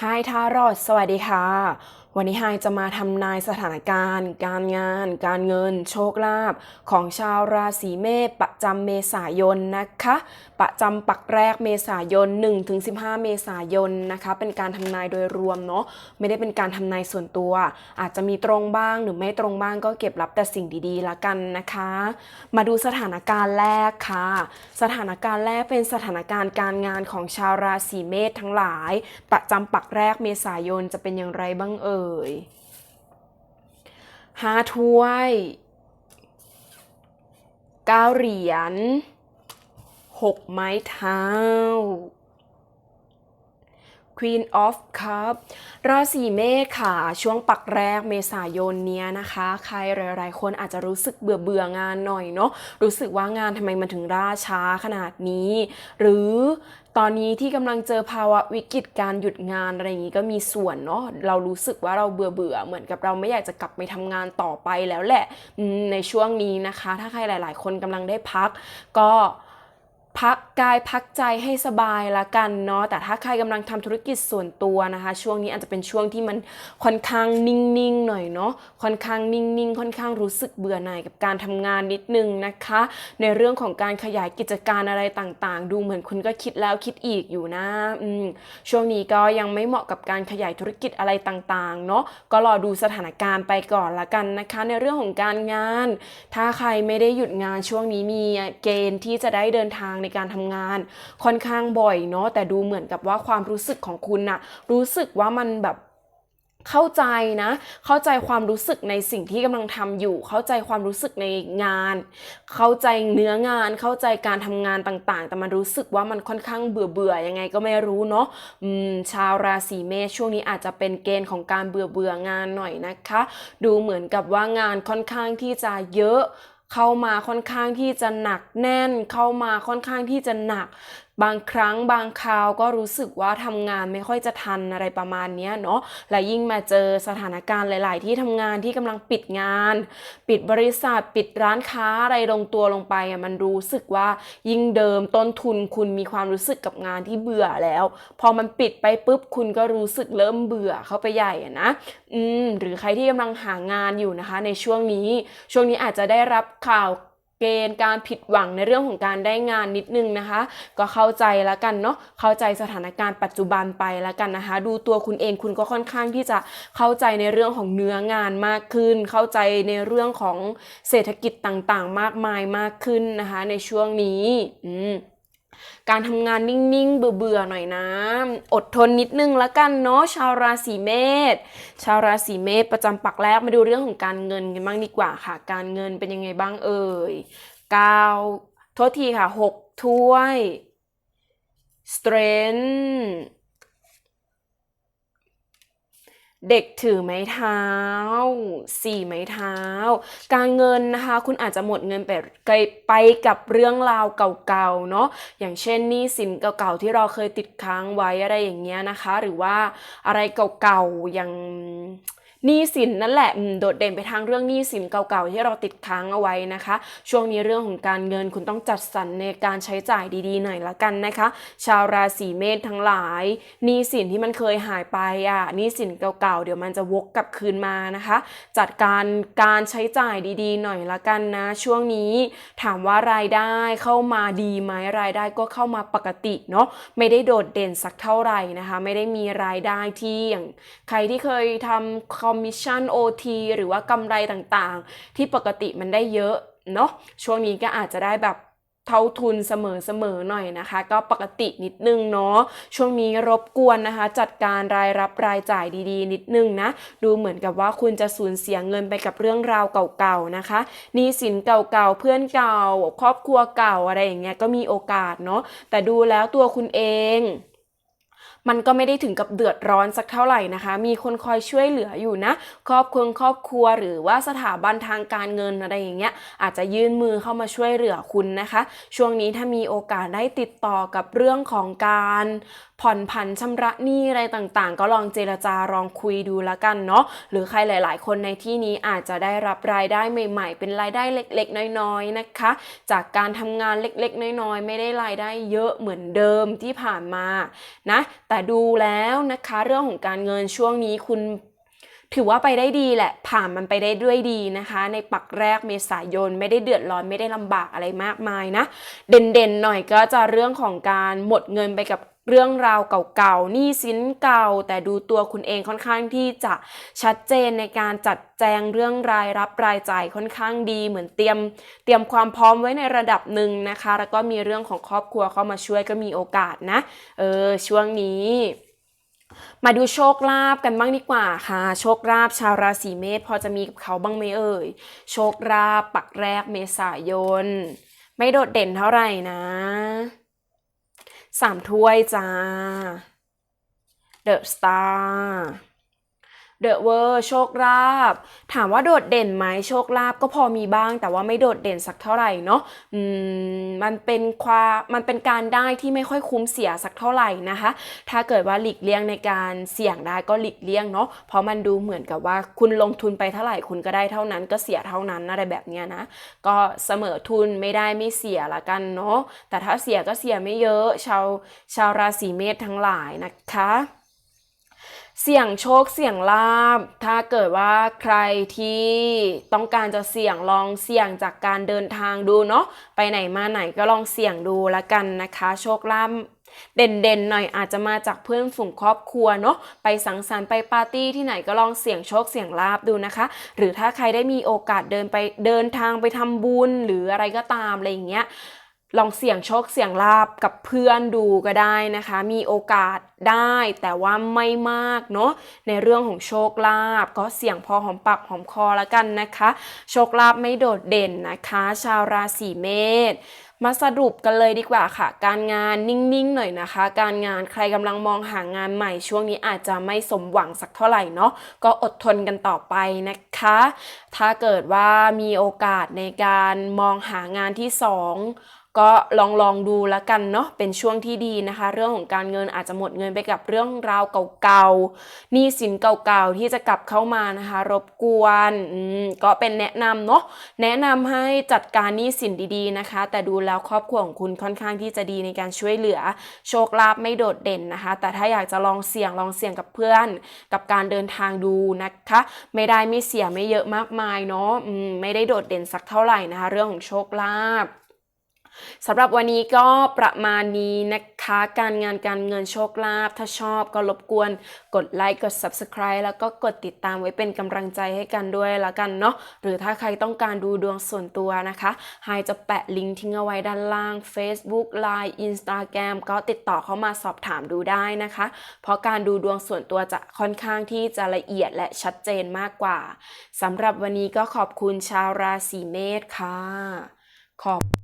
ไฮทารอดสวัสดีค่ะ วันนี้ไฮจะมาทำนายสถานการณ์ การงาน การเงิน โชคลาภของชาวราศีเมษประจำเมษายนนะคะ ประจำปักแรกเมษายน 1-15 เมษายนนะคะ เป็นการทำนายโดยรวมเนาะไม่ได้เป็นการทำนายส่วนตัว อาจจะมีตรงบ้างหรือไม่ตรงบ้างก็เก็บรับแต่สิ่งดีๆละกันนะคะ มาดูสถานการณ์แรกค่ะ สถานการณ์แรกเป็นสถานการณ์การงานของชาวราศีเมษทั้งหลาย ประจำปักแรกเมษายนจะเป็นอย่างไรบ้างเอ่ยห้าถ้วยเก้าเหรียญหกไม้เท้า Queen of Cup ราศีเมษค่ะ ช่วงปักแรกเมษายนเนี้ยนะคะ ใครหลาย ๆ คนอาจจะรู้สึกเบื่อเบื่องานหน่อยเนาะรู้สึกว่างานทำไมมันถึงล่าช้าขนาดนี้ หรือ ตอนนี้ที่กำลังเจอภาวะวิกฤตการหยุดงานอะไรอย่างนี้ก็มีส่วนเนาะเรารู้สึกว่าเราเบื่อเบื่อเหมือนกับเราไม่อยากจะกลับไปทำงานต่อไปแล้วแหละในช่วงนี้นะคะ ถ้าใครหลาย ๆ คนกำลังได้พักก็ พักกายพักใจให้สบายละกันเนาะแต่ถ้าใครกำลังทำธุรกิจส่วนตัวนะคะ ช่วงนี้อาจจะเป็นช่วงที่มันค่อนข้างนิ่งๆหน่อยเนาะค่อนข้างนิ่งๆ ค่อนข้างรู้สึกเบื่อหน่ายกับการทำงานนิดนึงนะคะ ในเรื่องของการขยายกิจการอะไรต่างๆ ดูเหมือนคุณก็คิดแล้วคิดอีกอยู่นะอืมช่วงนี้ก็ยังไม่เหมาะกับการขยายธุรกิจอะไรต่างๆเนาะก็รอดูสถานการณ์ไปก่อนละกันนะคะ ในเรื่องของการงาน ถ้าใครไม่ได้หยุดงานช่วงนี้มีเกณฑ์ที่จะได้เดินทางในการทำงาน ค่อนข้างบ่อยเนาะแต่ดูเหมือนกับว่าความรู้สึกของคุณน่ะรู้สึกว่ามันแบบเข้าใจนะ เข้าใจความรู้สึกในสิ่งที่กำลังทำอยู่ เข้าใจความรู้สึกในงาน เข้าใจเนื้องาน เข้าใจการทำงานต่างๆ แต่มันรู้สึกว่ามันค่อนข้างเบื่อเบื่อๆยังไงก็ไม่รู้เนาะชาวราศีเมษช่วงนี้อาจจะเป็นเกณฑ์ของการเบื่อเบื่องานหน่อยนะคะ ดูเหมือนกับว่างานค่อนข้างที่จะเยอะ เข้ามาค่อนข้างที่จะหนักแน่น เข้ามาค่อนข้างที่จะหนัก บางครั้งบางคราวก็รู้สึกว่าทำงานไม่ค่อยจะทันอะไรประมาณนี้เนาะและยิ่งมาเจอสถานการณ์หลาย ๆ ที่ทำงานที่กำลังปิดงาน ปิดบริษัทปิดร้านค้าอะไรลงตัวลงไปอะมันรู้สึกว่ายิ่งเดิมต้นทุนคุณมีความรู้สึกกับงานที่เบื่อแล้ว พอมันปิดไปปุ๊บคุณก็รู้สึกเริ่มเบื่อเข้าไปใหญ่อะนะอืมหรือใครที่กำลังหางานอยู่นะคะ ในช่วงนี้ ช่วงนี้อาจจะได้รับข่าว เกณฑ์การผิดหวังในเรื่องของการได้งานนิดนึงนะคะ ก็เข้าใจแล้วกันเนาะเข้าใจสถานการณ์ปัจจุบันไปแล้วกันนะคะ ดูตัวคุณเองคุณก็ค่อนข้างที่จะเข้าใจในเรื่องของเนื้องานมากขึ้น เข้าใจในเรื่องของเศรษฐกิจต่างๆ มากมายมากขึ้นนะคะ ในช่วงนี้อืม การทำงานนิ่งๆ เบื่อๆ หน่อยนะ อดทนนิดนึงละกันเนาะชาวราศีเมษชาวราศีเมษประจำปักแรกมาดูเรื่องของการเงินกันบ้างดีกว่าค่ะ การเงินเป็นยังไงบ้างเอ่ยเก้าโทษทีค่ะหกถ้วย strength เด็กถือไม้เท้า สี่ไม้เท้า การเงินนะคะ คุณอาจจะหมดเงินไปไปกับเรื่องราวเก่าๆเนาะอย่างเช่นหนี้สินเก่าๆที่เราเคยติดค้างไว้อะไรอย่างเงี้ยนะคะ หรือว่าอะไรเก่าๆอย่าง หนี้สินนั่นแหละโดดเด่นไปทางเรื่องหนี้สินเก่าๆที่เราติดค้างเอาไว้นะคะ ช่วงนี้เรื่องของการเงินคุณต้องจัดสรรในการใช้จ่ายดีๆหน่อยละกันนะคะ ชาวราศีเมษทั้งหลายหนี้สินที่มันเคยหายไปอะหนี้สินเก่าๆเดี๋ยวมันจะวกกลับคืนมานะคะ จัดการการใช้จ่ายดีๆ หน่อยละกันนะ ช่วงนี้ถามว่ารายได้เข้ามาดีไหมรายได้ก็เข้ามาปกติเนาะไม่ได้โดดเด่นสักเท่าไหร่นะคะ ไม่ได้มีรายได้ที่อย่างใครที่เคยทำคอมมิชชั่น OT หรือว่ากำไรต่างๆ ที่ปกติมันได้เยอะเนาะช่วงนี้ก็อาจจะได้แบบเท่าทุนเสมอๆหน่อยนะคะ ก็ปกตินิดนึงเนาะช่วงนี้รบกวนนะคะ จัดการรายรับรายจ่ายดีๆ นิดนึงนะ ดูเหมือนกับว่าคุณจะสูญเสียเงินไปกับเรื่องราวเก่าๆนะคะนี้สินเก่าๆเพื่อนเก่า ครอบครัวเก่าอะไรอย่างเงี้ยก็มีโอกาสเนาะแต่ดูแล้วตัวคุณเอง มันก็ไม่ได้ถึงกับเดือดร้อนสักเท่าไหร่นะคะ มีคนคอยช่วยเหลืออยู่นะ ครอบครัวครอบครัวหรือว่าสถาบันทางการเงินอะไรอย่างเงี้ยอาจจะยื่นมือเข้ามาช่วยเหลือคุณนะคะ ช่วงนี้ถ้ามีโอกาสได้ติดต่อกับเรื่องของการ ผ่อนผันชำระหนี้อะไรต่างๆ ก็ลองเจรจาลองคุยดูละกันเนาะหรือใครหลาย ๆ คนในที่นี้อาจจะได้รับรายได้ใหม่ ๆ เป็นรายได้เล็กๆ น้อยๆนะคะ จากการทำงานเล็กๆ น้อยๆ ไม่ได้รายได้เยอะเหมือนเดิมที่ผ่านมานะแต่ดูแล้วนะคะเรื่องของการเงินช่วงนี้คุณ ถือว่าไปได้ดีแหละ ผ่านมันไปได้ด้วยดีนะคะ ในปักแรกเมษายนไม่ได้เดือดร้อนไม่ได้ลำบากอะไรมากมายนะ เด่นๆหน่อยก็จะเรื่องของการหมดเงินไปกับเรื่องราวเก่าๆหนี้สินเก่า แต่ดูตัวคุณเองค่อนข้างที่จะชัดเจนในการจัดแจงเรื่องรายรับรายจ่ายค่อนข้างดี เหมือนเตรียมเตรียมความพร้อมไว้ในระดับหนึ่งนะคะ แล้วก็มีเรื่องของครอบครัวเข้ามาช่วยก็มีโอกาสนะ เออช่วงนี้ มาดูโชคลาภกันบ้างดีกว่าค่ะ โชคลาภชาวราศีเมษพอจะมีกับเขาบ้างไหมเอ่ย โชคลาภปักแรกเมษายน ไม่โดดเด่นเท่าไหร่นะสามถ้วยจ้า The Star เดอะเวอร์โชคลาภถามว่าโดดเด่นไหมโชคลาภก็พอมีบ้าง แต่ว่าไม่โดดเด่นสักเท่าไหร่เนาะอืมมันเป็นความมันเป็นการได้ที่ไม่ค่อยคุ้มเสียสักเท่าไหร่นะคะ ถ้าเกิดว่าหลีกเลี่ยงในการเสี่ยงได้ก็หลีกเลี่ยงเนาะเพราะมันดูเหมือนกับว่าคุณลงทุนไปเท่าไหร่คุณก็ได้เท่านั้น ก็เสียเท่านั้นอะไรแบบเนี้ยนะก็เสมอทุนไม่ได้ไม่เสียละกันเนาะแต่ถ้าเสียก็เสียไม่เยอะชาวชาวราศีเมษทั้งหลายนะคะ เสี่ยงโชคเสี่ยงลาบ ถ้าเกิดว่าใครที่ต้องการจะเสี่ยงลองเสี่ยงจากการเดินทางดูเนาะไปไหนมาไหนก็ลองเสี่ยงดูละกันนะคะ โชคลาภเด่นๆหน่อยอาจจะมาจากเพื่อนฝูงครอบครัวเนาะไปสังสรรค์ไปปาร์ตี้ที่ไหนก็ลองเสี่ยงโชคเสี่ยงลาบดูนะคะ หรือถ้าใครได้มีโอกาสเดินไปเดินทางไปทำบุญหรืออะไรก็ตามอะไรอย่างเงี้ย ลองเสี่ยงโชคเสี่ยงลาบกับเพื่อนดูก็ได้นะคะ มีโอกาสได้แต่ว่าไม่มากเนาะในเรื่องของโชคลาบก็เสี่ยงพอหอมปากหอมคอแล้วกันนะคะ โชคลาบไม่โดดเด่นนะคะ ชาวราศีเมษมาสรุปกันเลยดีกว่าค่ะ การงานนิ่งๆหน่อยนะคะ การงานใครกำลังมองหางานใหม่ช่วงนี้อาจจะไม่สมหวังสักเท่าไหร่เนาะก็อดทนกันต่อไปนะคะ ถ้าเกิดว่ามีโอกาสในการมองหางานที่สอง ก็ลองลองดูแล้วกันเนาะเป็นช่วงที่ดีนะคะ เรื่องของการเงินอาจจะหมดเงินไปกับเรื่องราวเก่าๆหนี้สินเก่าๆที่จะกลับเข้ามานะคะ รบกวนก็เป็นแนะนำเนาะแนะนำให้จัดการหนี้สินดีๆนะคะ แต่ดูแล้วครอบครัวของคุณค่อนข้างที่จะดีในการช่วยเหลือ โชคลาภไม่โดดเด่นนะคะ แต่ถ้าอยากจะลองเสี่ยงลองเสี่ยงกับเพื่อน กับการเดินทางดูนะคะ ไม่ได้ไม่เสียไม่เยอะมากมายเนาะไม่ได้โดดเด่นสักเท่าไหร่นะคะ เรื่องของโชคลาภ สำหรับวันนี้ก็ประมาณนี้นะคะ การงานการเงินโชคลาภถ้าชอบก็รบกวนกดไลค์กด Subscribe แล้วก็กดติดตามไว้เป็นกำลังใจให้กันด้วยละกันเนาะหรือถ้าใครต้องการดูดวงส่วนตัวนะคะไฮจะแปะลิงก์ทิ้งเอาไว้ด้านล่าง Facebook Line Instagram ก็ติดต่อเข้ามาสอบถามดูได้นะคะ เพราะการดูดวงส่วนตัวจะค่อนข้างที่จะละเอียดและชัดเจนมากกว่าสำหรับวันนี้ก็ขอบคุณชาวราศีเมษค่ะขอบ